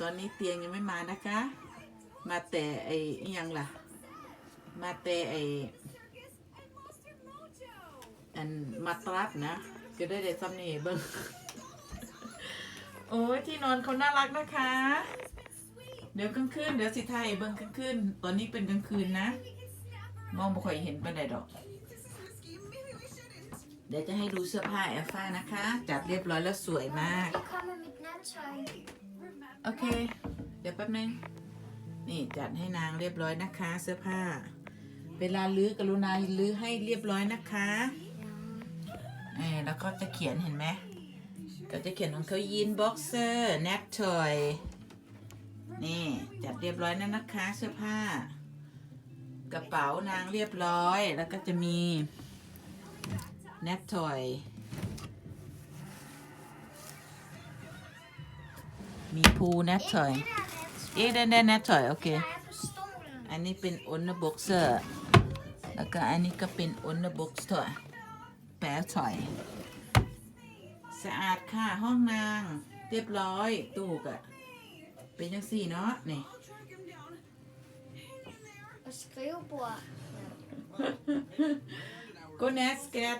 ตอนนี้เตียงยังไม่มานะคะ มาแต่ไอ้ยังล่ะ มาแต่ไอ้อันมาตรัสนะจะได้ได้ซ้ำนี่เบิ้งโอ้ยที่นอนเขาน่ารักนะคะ เดี๋ยวกลางคืนเดี๋ยวสิไทยเบิ้งกลางคืนตอนนี้เป็นกลางคืนนะ มองไม่ค่อยเห็นปานใดดอก เดี๋ยวจะให้ดูเสื้อผ้าแอลฟ้านะคะ จัดเรียบร้อยแล้วสวยมาก โอเค เดี๋ยวแป๊บนึง นี่จัดให้นางเรียบร้อยนะคะ เสื้อผ้า เวลาลื้อกรุณาลื้อให้เรียบร้อยนะคะเออแล้วก็จะเขียนเห็นไหมก็จะเขียนของเขายีนบ็อกเซอร์แนททอยนี่จัดเรียบร้อยแล้วนะคะ เสื้อผ้า กระเป๋านางเรียบร้อย แล้วก็จะมีแนททอย มีพูแนททอย Netzteil. เอ๊ะได้ได้แนททอยโอเค Ja, even stommelen. อันนี้เป็นอุนเนอร์บ็อกเซอร์แล้วก็อันนี้ก็เป็นอุนเนอร์บ็อกเซอร์แปะถอยสะอาดค่ะห้องนางเรียบร้อยตู้กะเป็นยังสี่เนาะนี่ Een schreeuwbord. ก็แนสแกต